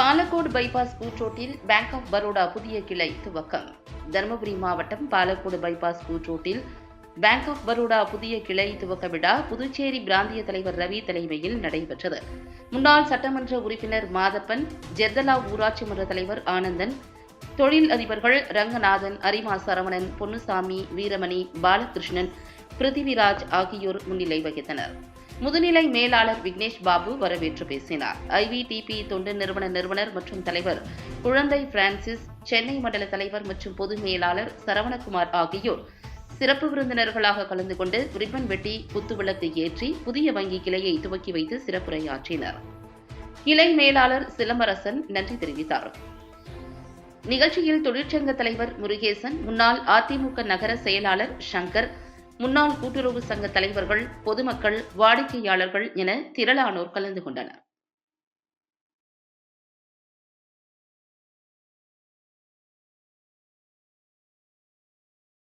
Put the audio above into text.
Palacode bypass கூற்றோட்டில் bank of Baroda புதிய கிளை துவக்கம். தருமபுரி மாவட்டம் பாலக்கோடு பைபாஸ் கூற்றோட்டில் பேங்க் ஆஃப் பரோடா புதிய கிளை துவக்க விழா புதுச்சேரி பிராந்திய தலைவர் ரவி தலைமையில் நடைபெற்றது. முன்னாள் சட்டமன்ற உறுப்பினர் மாதப்பன் ஜெர்தலா ஊராட்சி மன்ற தலைவர் ஆனந்தன் தொழில் அதிபர்கள் ரங்கநாதன் அரிமா சரவணன் பொன்னுசாமி வீரமணி பாலகிருஷ்ணன் பிருத்திவிராஜ் ஆகியோர் முன்னிலை வகித்தனர். முதுநிலை மேலாளர் விக்னேஷ் பாபு வரவேற்று பேசினார். ஐவிடிபி தொண்டு நிறுவன நிறுவனர் மற்றும் தலைவர் குழந்தை பிரான்சிஸ் சென்னை மண்டல தலைவர் மற்றும் பொது மேலாளர் சரவணகுமார் ஆகியோர் சிறப்பு விருந்தினர்களாக கலந்து கொண்டு ரிப்பன் வெட்டி குத்துவிளக்கு ஏற்றி புதிய வங்கி கிளையை துவக்கி வைத்து சிறப்புரையாற்றினர். கிளை மேலாளர் சிலம்பரசன் நன்றி தெரிவித்தார். நிகழ்ச்சியில் தொழிற்சங்க தலைவர் முருகேசன் முன்னாள் அதிமுக நகர செயலாளர் சங்கர் முன்னாள் கூட்டுறவு சங்க தலைவர்கள் பொதுமக்கள் வாடிக்கையாளர்கள் என திரளானோர் கலந்து கொண்டனர்.